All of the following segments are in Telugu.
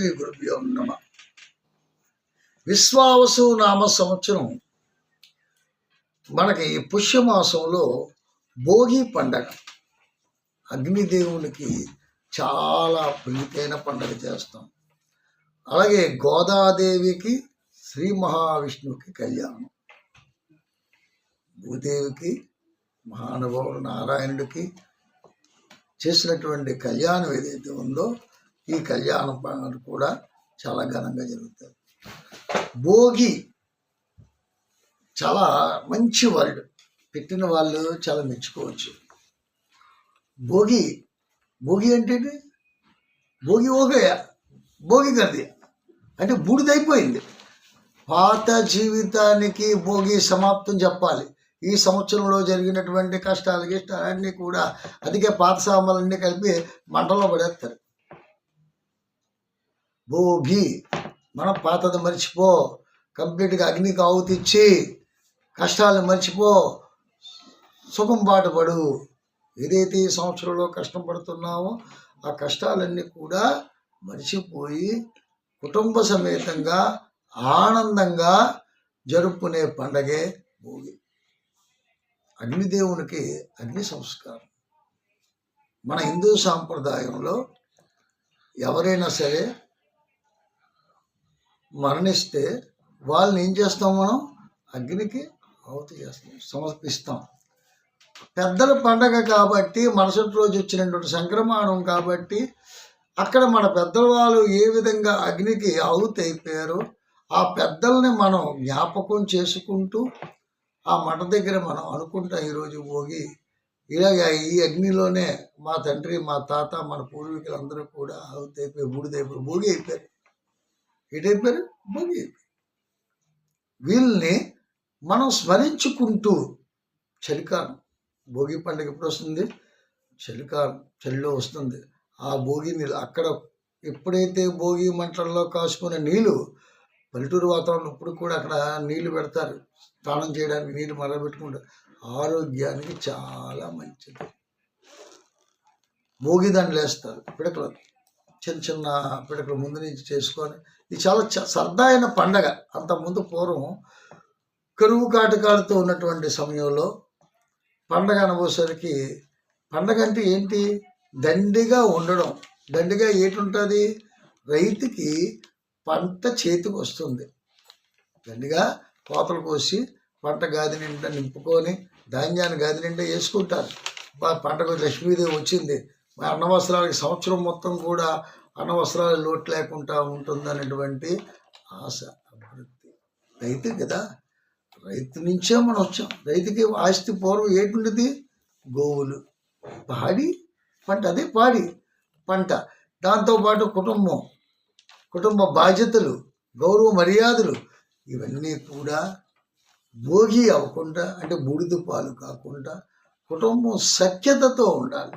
శ్రీ గురుభ్యో నమ. విశ్వావసు నామ సంవత్సరం. మనకి పుష్యమాసంలో భోగి పండగ. అగ్నిదేవునికి చాలా ప్రీతైన పండగ చేస్తాం. అలాగే గోదాదేవికి శ్రీ మహావిష్ణువుకి కళ్యాణం. భూదేవికి మహానుభావుడు నారాయణుడికి చేసినటువంటి కళ్యాణం ఏదైతే ఉందో ఈ కళ్యాణం పండుగ కూడా చాలా ఘనంగా జరుగుతుంది భోగి చాలా మంచి వర్డ్ పెట్టిన వాళ్ళు చాలా మెచ్చుకోవచ్చు. భోగి భోగి అంటే భోగి ఓగయ భోగి గది. అంటే బూడిదైపోయింది. పాత జీవితానికి భోగి సమాప్తం చెప్పాలి. ఈ సంవత్సరంలో జరిగినటువంటి కష్టాలు గిష్టాలన్నీ కూడా అందుకే పాత సామాన్లన్నీ కలిపి మంటలో పడేస్తారు. భోగి. మనం పాతది మర్చిపో. కంప్లీట్గా అగ్నికి ఆవుతిచ్చి కష్టాలు మర్చిపో. సుఖం బాటపడు ఏదైతే ఈ సంవత్సరంలో కష్టం పడుతున్నావో ఆ కష్టాలన్నీ కూడా మర్చిపోయి కుటుంబ సమేతంగా ఆనందంగా జరుపుకునే పండగే భోగి. అగ్నిదేవునికి అగ్ని సంస్కారం. మన హిందూ సాంప్రదాయంలో ఎవరైనా సరే మరణిస్తే వాళ్ళని ఏం చేస్తాం మనం? అగ్నికి ఆహుతి చేస్తాం సమర్పిస్తాం. పెద్దల పండగ కాబట్టి మరుసటి రోజు వచ్చినటువంటి సంక్రమణం కాబట్టి అక్కడ మన పెద్దల వాళ్ళు ఏ విధంగా అగ్నికి ఆహుతి అయిపోయారో ఆ పెద్దల్ని మనం జ్ఞాపకం చేసుకుంటూ ఆ మఠ దగ్గర మనం అనుకుంటాం ఈరోజు భోగి ఇలాగ ఈ అగ్నిలోనే మా తండ్రి మా తాత మన పూర్వీకులు అందరూ కూడా ఆహుతి అయిపోయి బూడిదైపోయి భోగి అయిపోయారు. ఏటైపోయారు భోగి వీళ్ళని మనం స్మరించుకుంటూ చలికాలం భోగి పండుగ ఎప్పుడు వస్తుంది? చలికాలం చలిలో వస్తుంది. ఆ భోగి నీళ్ళు అక్కడ ఎప్పుడైతే భోగి మంటల్లో కాసుకునే నీళ్ళు పల్లెటూరు వాతావరణం ఇప్పుడు కూడా అక్కడ నీళ్ళు పెడతారు. స్నానం చేయడానికి నీళ్ళు మరబెట్టుకుంటారు ఆరోగ్యానికి చాలా మంచిది. భోగి దండలు వేస్తారు పిడకలు చిన్న చిన్న పిడకలు ముందు నుంచి చేసుకొని ఇది చాలా చ- సరదాయిన పండగ. అంత ముందు పూర్వం కరువు కాటకాలతో ఉన్నటువంటి సమయంలో పండగ అనుభవసరికి పండగ అంటే ఏంటి? దండిగా ఉండడం. దండిగా ఏటుంటుంది? రైతుకి పంట చేతికి వస్తుంది. దండిగా కోతలు కోసి పంట గాది నిండా నింపుకొని ధాన్యాన్ని గాది నిండా వేసుకుంటారు. బా పంటకు లక్ష్మీదేవి వచ్చింది. మా సంవత్సరం మొత్తం కూడా అన్నవస్త్రాలు లోటు లేకుండా ఉంటుందనేటువంటి ఆశ అభివృద్ధి. రైతు కదా? రైతు నుంచే మనం వచ్చాం. రైతుకి ఆస్తి పూర్వం ఏంటుండేది? గోవులు. పాడి పంట అదే పాడి. పంట. దాంతోపాటు కుటుంబం కుటుంబ బాధ్యతలు గౌరవ మర్యాదలు ఇవన్నీ కూడా భోగి అవ్వకుండా అంటే బూడిద పాలు కాకుండా కుటుంబం సఖ్యతతో ఉండాలి.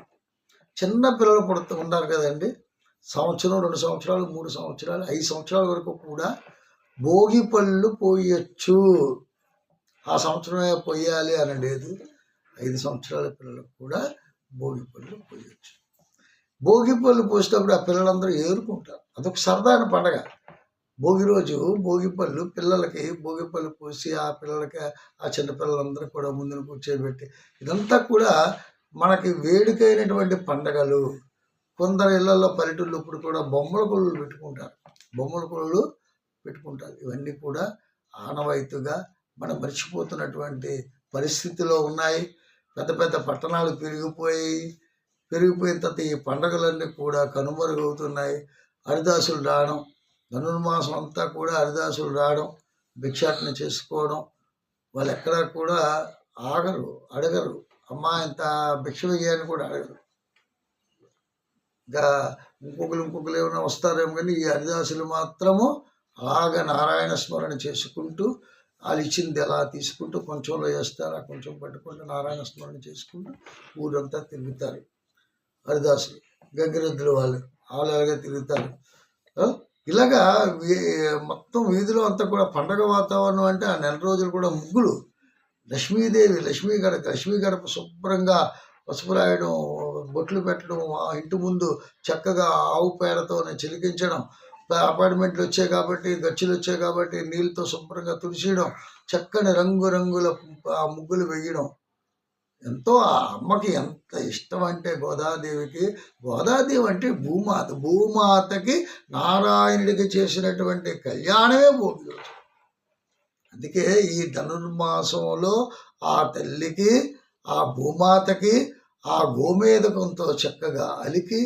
చిన్న పిల్లలు పుడుతూ ఉంటారు కదండి. సంవత్సరం రెండు సంవత్సరాలు మూడు సంవత్సరాలు ఐదు సంవత్సరాల వరకు కూడా భోగి పళ్ళు పోయచ్చు. ఆ సంవత్సరమే పోయాలి అని లేదు ఐదు సంవత్సరాల పిల్లలకు కూడా భోగి పళ్ళు పోయచ్చు. భోగి పళ్ళు పోసేటప్పుడు ఆ పిల్లలందరూ ఏరుకుంటారు. అదొక సరదాన పండగ. భోగి రోజు భోగి పళ్ళు పిల్లలకి భోగి పళ్ళు పోసి ఆ పిల్లలకి ఆ చిన్న పిల్లలందరూ కూడా ముందున కూర్చోబెట్టి ఇదంతా కూడా మనకి వేడుకైనటువంటి పండగలు కొందరు ఇళ్ళలో పల్లెటూళ్ళు ఇప్పుడు కూడా బొమ్మల కొళ్ళు పెట్టుకుంటారు. బొమ్మల కొళ్ళు పెట్టుకుంటారు. ఇవన్నీ కూడా ఆనవాయితీగా మనం మర్చిపోతున్నటువంటి పరిస్థితిలో ఉన్నాయి. పెద్ద పెద్ద పట్టణాలు పెరిగిపోయి పెరిగిపోయిన తర్వాత ఈ పండగలన్నీ కూడా కనుమరుగవుతున్నాయి. హరిదాసులు రావడం ధనుర్మాసం అంతా కూడా హరిదాసులు రావడం భిక్షాటన చేసుకోవడం వాళ్ళు ఎక్కడా కూడా ఆగరు అడగరు. అమ్మ ఇంత భిక్ష వేయని కూడా అడగరు. ఇంకా ఇంకొకరు ఇంకొకరు ఏమైనా వస్తారేమో కానీ ఈ హరిదాసులు మాత్రము అలాగ నారాయణ స్మరణ చేసుకుంటూ వాళ్ళు ఇచ్చింది ఎలా తీసుకుంటూ కొంచెంలో వేస్తారు ఆ కొంచెం పట్టుకుంటూ నారాయణ స్మరణ చేసుకుంటూ ఊరంతా తిరుగుతారు. హరిదాసులు గంగిరెద్దులు వాళ్ళు వాళ్ళు అలాగే తిరుగుతారు ఇలాగా మొత్తం వీధిలో అంతా కూడా పండగ వాతావరణం అంటే ఆ నెల రోజులు కూడా ముగ్గులు. లక్ష్మీదేవి లక్ష్మీ గడప లక్ష్మీ గడప శుభ్రంగా పసుపు రాయడం బొట్లు పెట్టడం ఆ ఇంటి ముందు చక్కగా ఆవు పేడతో చిలికించడం అపార్ట్మెంట్లు వచ్చాయి కాబట్టి గచ్చులు వచ్చాయి కాబట్టి నీళ్ళతో శుభ్రంగా తుడిచేయడం చక్కని రంగురంగుల ఆ ముగ్గులు వేయడం ఎంతో ఆ అమ్మకి ఎంత ఇష్టం అంటే గోదాదేవికి గోదాదేవి అంటే భూమాత భూమాతకి నారాయణుడికి చేసినటువంటి కళ్యాణమే భోగి రోజు అందుకే ఈ ధనుర్మాసంలో ఆ తల్లికి ఆ భూమాతకి ఆ గోమేదకంతో చక్కగా అలికి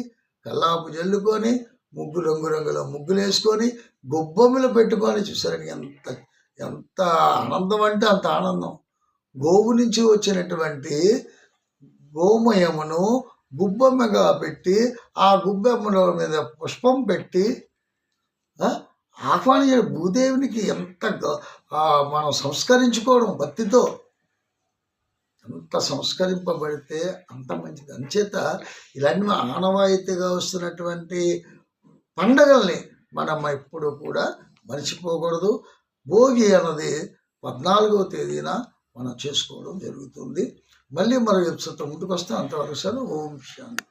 కల్లాపు జల్లుకొని ముగ్గు రంగు రంగుల ముగ్గులు వేసుకొని గొబ్బెమ్మలు పెట్టుకొని చూసారని ఎంత ఎంత ఆనందం అంటే అంత ఆనందం. గోవు నుంచి వచ్చినటువంటి గోమయమును గుబ్బెమ్మగా పెట్టి ఆ గుబ్బెమ్మల మీద పుష్పం పెట్టి ఆహ్వానించిన భూదేవునికి ఎంత గ- మనం సంస్కరించుకోవడం భక్తితో ఎంత సంస్కరింపబడితే అంత మంచిది. అంచేత ఇలాంటి ఆనవాయితీగా వస్తున్నటువంటి పండగల్ని మనం ఎప్పుడు కూడా మర్చిపోకూడదు. భోగి అన్నది పద్నాలుగవ తేదీన మనం చేసుకోవడం జరుగుతుంది. మళ్ళీ మరో ఎపిసోడ్తో ముందుకు వస్తే అంతవరకు సార్ ఓం శాంతి.